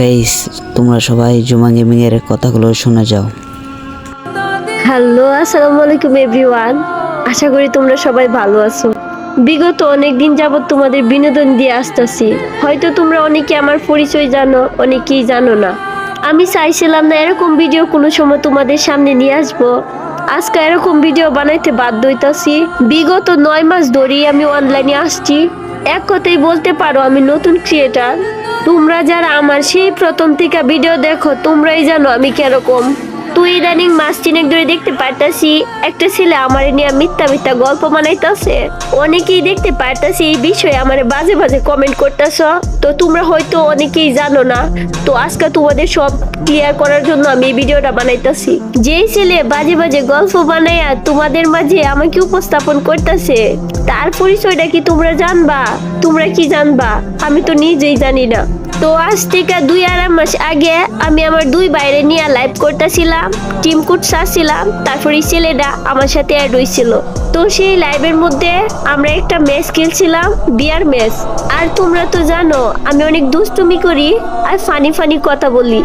Guys তোমরা সবাই জুমা গেমিং এর কথাগুলো শোনা যাও। হ্যালো আসসালামু আলাইকুম এভরিওয়ান আশা করি তোমরা সবাই ভালো আছো। বিগত অনেক দিন যাবত তোমাদের বিনোদন দিয়ে আসতেছি। হয়তো তোমরা অনেকে আমার পরিচয় জানো, অনেকেই জানো না। আমি চাইছিলাম না এরকম ভিডিও কোনো সময় তোমাদের সামনে নিয়ে আসব। আজকে এরকম ভিডিও বানাইতে বাধ্য হইতাছি। বিগত নয় মাস ধরেই আমি অনলাইনে আসছি। এক কথাই বলতে পারো, আমি নতুন ক্রিয়েটার তোমরা যারা আমার সেই প্রথম থেকে ভিডিও দেখো, তোমরাই জানো আমি কীরকম। তুই ইদানিং মাস তিনেক ধরে দেখতে পারতাছি, একটা ছেলে আমার নিয়ে মিথ্যা মিথ্যা গল্প বানাইতাছে। অনেকেই দেখতে পারতাছি এই বিষয়ে আমার বাজে বাজে কমেন্ট করতেছ। তো তোমরা হয়তো অনেকেই জানো না, তো আজকে তোমাদের সব ক্লিয়ার করার জন্য আমি এই ভিডিওটা বানাইতাছি। যেই ছেলে বাজে বাজে গল্প বানাইয়া তোমাদের মাঝে আমাকে উপস্থাপন করতেছে, তার পরিচয়টা কি তোমরা জানবা? তোমরা কি জানবা? আমি তো নিজেই জানি না। তো আজ থেকে দুই আড়াই মাস আগে আমি আমার দুই বাইরে নিয়ে লাইভ করতেছিলাম টিম কুট সারছিলাম তারপরে ছেলেটা আমার সাথে অ্যাড হয়েছিল তো সেই লাইভের মধ্যে আমরা একটা ম্যাচ খেলছিলাম, বিয়ার ম্যাচ আর তোমরা তো জানো, আমি অনেক দুষ্টুমি করি আর ফানি ফানি কথা বলি।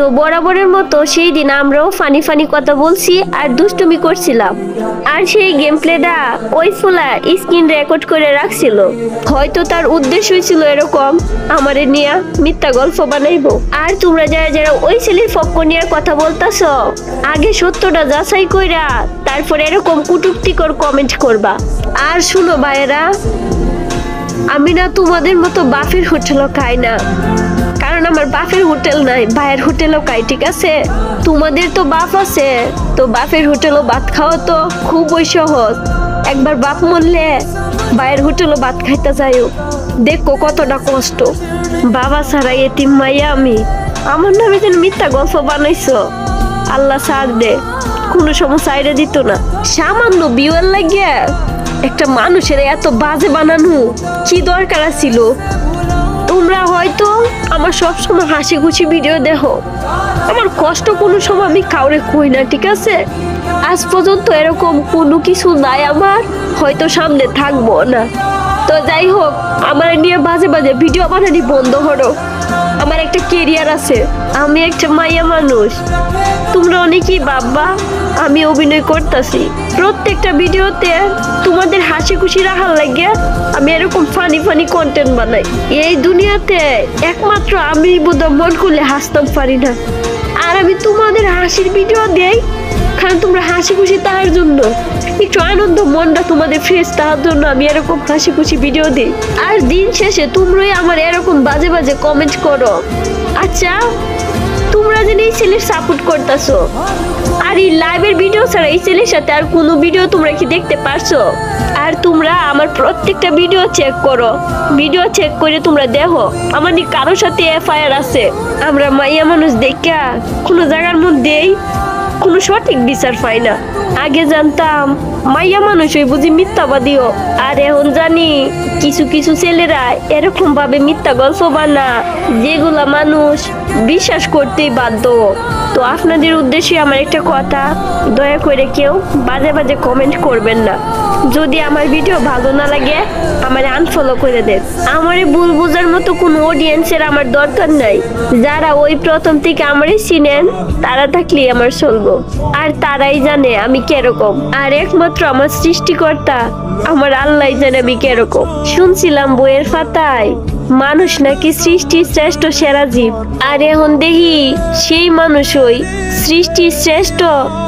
তো বরাবরের মতো সেই দিন আমরাও ফানি ফানি কথা বলছি আর দুষ্টুমি করছিলাম। আর সেই গেম প্লেটা ওই ফুলা স্ক্রিন রেকর্ড করে রাখছিল। হয়তো তার উদ্দেশ্যই ছিল এরকম, আমারে নিয়ে মিথ্যা গল্প বানাইবো। আর তোমরা যারা যারা ওই ছেলের পক্ষ নিয়ে কথা বলতাছ, আগে সত্যটা যাচাই কইরা তারপরে এরকম কুটুক্তিকর কমেন্ট করবা। আর শুনো ভাইয়েরা আমি না তোমাদের মতো বাফের হোটেলও খাই না। কারণ আমার বাপের হোটেল নাই, ভাইয়ের হোটেলও খাই, ঠিক আছে? তোমাদের তো বাপ আছে, তো বাপের হোটেলও ভাত খাওয়া তো খুবই সহজ। একবার বাপ মরলে ভাইয়ের হোটেলও ভাত খাইতে যাইও। দেখো কতটা কষ্ট। বাবা ছাড়া এতিম মাইয়া আমি। আমার নামে যেন মিথ্যা গল্প বানাইছো। আল্লাহ ছাড় দে, কোনো সময় সাইডে দিত না। সামান্য বিয়ের লাগিয়া একটা মানুষের এত বাজে বানানো কি দরকার ছিল তোমরা হয়তো আমার সব সময় হাসি খুশি ভিডিও দেখো। আমার কষ্ট কোনো সময় আমি কাউরে কই না, ঠিক আছে? আজ পর্যন্ত এরকম কোনো কিছু নাই আমার, হয়তো সামনে থাকব না। তো যাই হোক, আমার নিয়ে বাজে বাজে ভিডিও বানানি বন্ধ করো। আমার একটা কেরিয়ার আছে। আমি একটা মাইয়া মানুষ। তোমরা অনেকেই বাবা আমি অভিনয় করতেছি। প্রত্যেকটা ভিডিওতে তোমাদের হাসি খুশি রাখার লাগে আমি এরকম ফানি ফানি কন্টেন্ট বানাই। এই দুনিয়াতে একমাত্র আমি বোধহয় মন করলে হাসতাম, পারি না। আর আমি তোমাদের হাসির ভিডিও দেই কারণ তোমরা হাসি খুশি তার জন্য। একটু আনন্দ, মনটা তোমাদের ফ্রেশ তার জন্য আমি এরকম হাসি খুশি ভিডিও দিই। আর দিন শেষে তোমরাই আমার এরকম বাজে বাজে কমেন্ট করো। আচ্ছা তোমরা যেন এই ছেলের সাপোর্ট করতেছো, আর এই লাইভের ভিডিও ছাড়া এই ছেলের সাথে আর কোনো ভিডিও তোমরা কি দেখতে পারছ? আর তোমরা আমার প্রত্যেকটা ভিডিও চেক করো। ভিডিও চেক করে তোমরা দেখো, আমার কারোর সাথে এফআইআর আছে। আমরা মাইয়া মানুষ দেখা কোনো জায়গার মধ্যেই কোনো সঠিক বিচার পাই না। আগে জানতাম মাইয়া মানুষ ওই বুঝি মিথ্যাবাদীও। আর এখন জানি কিছু কিছু ছেলেরা এরকম ভাবে মিথ্যা গল্প বানা যেগুলা মানুষ বিশ্বাস করতেই বাধ্য। তো আপনাদের উদ্দেশ্যে আমার একটা কথা, দয়া করে কেউ বাজে বাজে কমেন্ট করবেন না। যদি আমার ভিডিও ভালো না লাগে, আমার আনফলো করে দেন। আমারে ভুল বোঝার মতো কোনো অডিয়েন্সের আমার দরকার নাই। যারা ওই প্রথম থেকে আমারই চিনেন, তারা থাকলেই আমার চলবো। আর তারাই জানে আমি কীরকম। আর একমাত্র আমার সৃষ্টিকর্তা। আমার আল্লাহ জানে আমি কীরকম। শুনছিলাম বইয়ের ফাতায় মানুষ নাকি সৃষ্টির শ্রেষ্ঠ সেরা জীব। আর এখন দেখি, সেই মানুষই সৃষ্টির শ্রেষ্ঠ,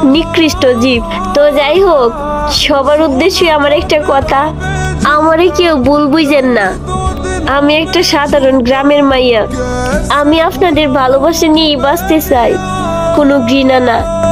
নিকৃষ্ট জীব। তো যাই হোক, সবার উদ্দেশ্যে আমার একটা কথা। আমারে কেউ ভুল বুঝেন না। আমি একটা সাধারণ গ্রামের মাইয়া। আমি আপনাদের ভালোবাসা নিয়েই বাঁচতে চাই। কোনো ঘৃণা না।